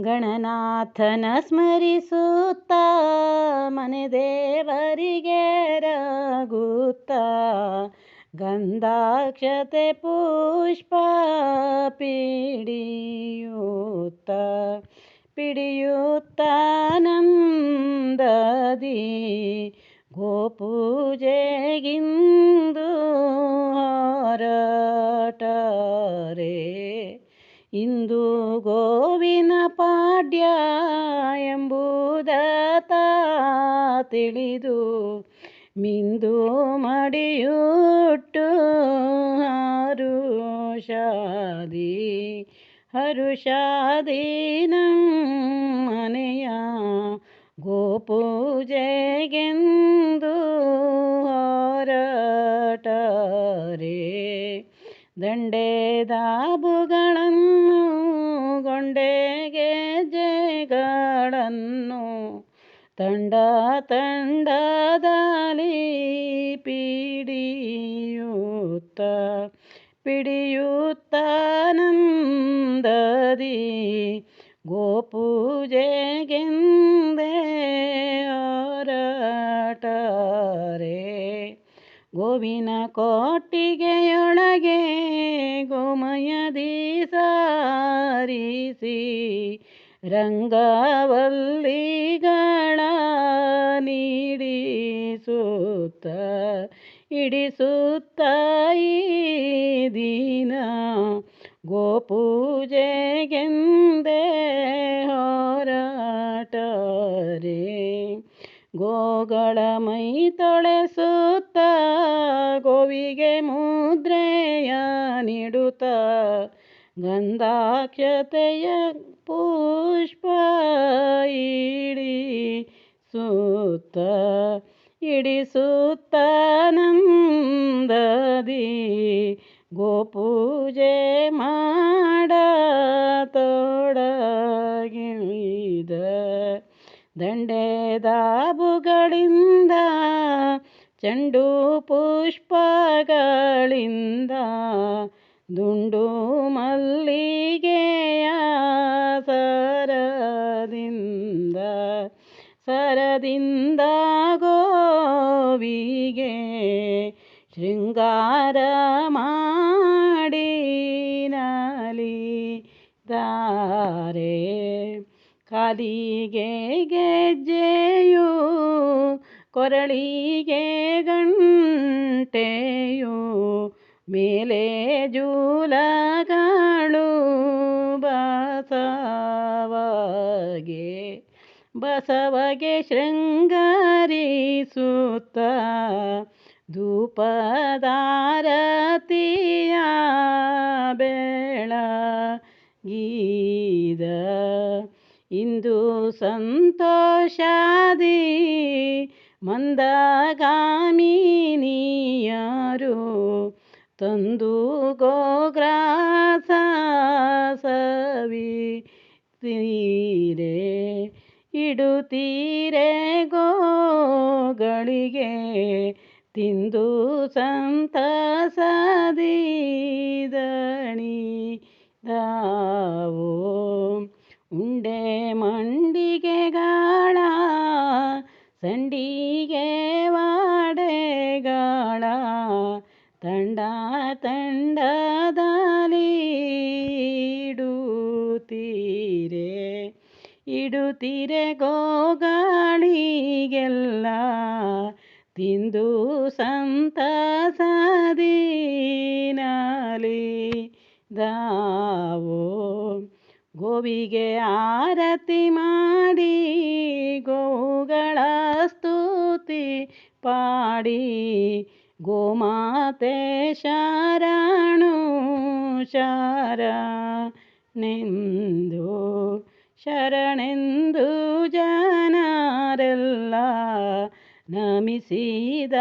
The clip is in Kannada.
ಗಣನಾಥನ ಸ್ಮರಿಸುತ್ತ ಮನೆ ದೇವರಿಗೆ ರಗುತ್ತ ಗಂಧಾಕ್ಷತೆ ಪುಷ್ಪ ಪಿಡಿಯುತ್ತ ಪಿಡಿಯುತ್ತ ನಂದದಿ ಗೋಪೂಜೆಗಿಂದು ಹೊರಟರೆ ಇಂದು ಗೋವಿನ ಪಾಡ್ಯ ಎಂಬುದತ ತಿಳಿದು ಮಿಂದು ಮಡಿಯುಟ್ಟು ಹರುಷಾದಿ ಹರುಷಾದಿ ಮನೆಯ ಗೋಪೂಜೆಗೆಂದು ಹೊರಟರೆ. ದಂಡೆ ದಾಬುಗಳನ್ನು ಗೊಂಡೆ ಗೆಜ್ಜೆಗಳನ್ನು ತಂಡ ತಂಡದಲ್ಲಿ ಪಿಡಿಯುತ್ತ ಪಿಡಿಯುತ್ತ ನಂದದಿ ಗೋಪೂಜೆಗೆಂದೇ ಹೊರಟರೆ ಗೋವಿನ ಕೊಟ್ಟಿಗೆಯೊಳಗೆ ಗೋಮಯದಿ ಸಾರಿಸಿ ರಂಗವಲ್ಲಿಗಳ ನೀಡಿಸುತ್ತ ಇಡಿಸುತ್ತ ಈ ದಿನ ಗೋಪೂಜೆಗೆಂದೇ ಹೊರಟರೆ. ಗೋಗಳ ಮೈ ತೊಳೆಸುತ್ತ ಗೋವಿಗೆ ಮುದ್ರೆಯ ನೀಡುತ್ತ ಗಂಧಾಕ್ಷತೆಯ ಪುಷ್ಪ ಇಡಿಸುತ್ತ ಇಡಿಸುತ್ತ ನಂದದಿ. ಗೋಪೂಜೆ ಮಾಡತೊಡಗಿದ ದಂಡೆ ದಾಬುಗಳಿಂದ ಚೆಂಡು ಪುಷ್ಪಗಳಿಂದ ದುಂಡು ಮಲ್ಲಿಗೆಯ ಸರದಿಂದ ಸರದಿಂದ ಗೋವಿಗೆ ಶೃಂಗಾರ ಮಾಡಿ ತಾರೆ ಕಾಲಿಗೆ ಕೊರಳಿಗೆ ಗಂಟೆಯು ಮೇಲೆ ಜೂಲಗಳು ಬಸವಗೆ ಬಸವಗೆ ಶೃಂಗರಿಸುತ್ತ ಧೂಪದಾರತಿಯ ಬೆಳಗೀದ. ಇಂದು ಸಂತೋಷಾದಿ ಮಂದಗಾಮಿನಿಯರು ತಂದು ಗೋಗ್ರಾಸ ಸವಿ ತೀರೆ ಇಡುತ್ತೀರೆ ಗೋಗಳಿಗೆ ತಿಂದು ಸಂತಸದಿದಣಿದಾವೋ ಉಂಡೆ ತಂಡ ತಂಡದಲ್ಲಿಡುತ್ತೀರೆ ಇಡುತ್ತೀರೆ ಗೋಗಳಿಗೆಲ್ಲ ತಿಂದು ಸಂತಸದಿನಲಿದಾವೋ ಗೋವಿಗೆ ಆರತಿ ಮಾಡಿ ಗೋಗಳ ಸ್ತುತಿ ಪಾಡಿ ಗೋಮಾತೆ ಶರಣು ಶರಣೆಂದು ಶರಣೆಂದು ಜನರೆಲ್ಲ ನಮಿಸಿದರಿಂದು